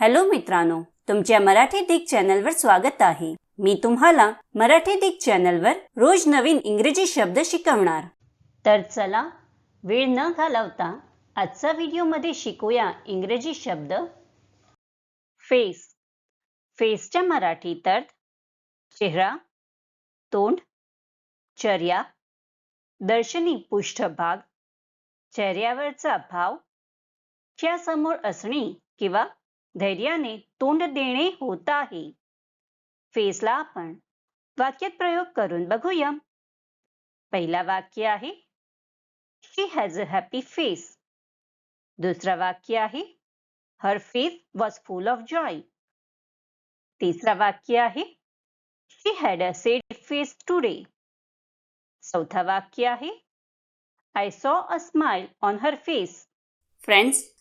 Hello मित्रांनो तुमच्या मराठी दिग चॅनलवर स्वागत आहे. मी तुम्हाला मराठी दिग चॅनलवर रोज नवीन इंग्रजी शब्द शिकवणार. तर चला वेळ न घालवता आजचा व्हिडिओमध्ये शिकूया इंग्रजी शब्द. फेस फेसच्या मराठीत अर्थ चेहरा तोंड चर्या दर्शनी पृष्ठभाग चेहऱ्यावरचा भाव च्या समोर असणे किंवा धैर्याने तोंड देणे होत आहे फेसला आपण वाक्यात प्रयोग करून बघूया. पहिला वाक्य आहे she has a happy face दुसरा वाक्य आहे her face was full of joy तिसरा वाक्य आहे she had a sad face today चौथा वाक्य आहे I saw a smile on her face friends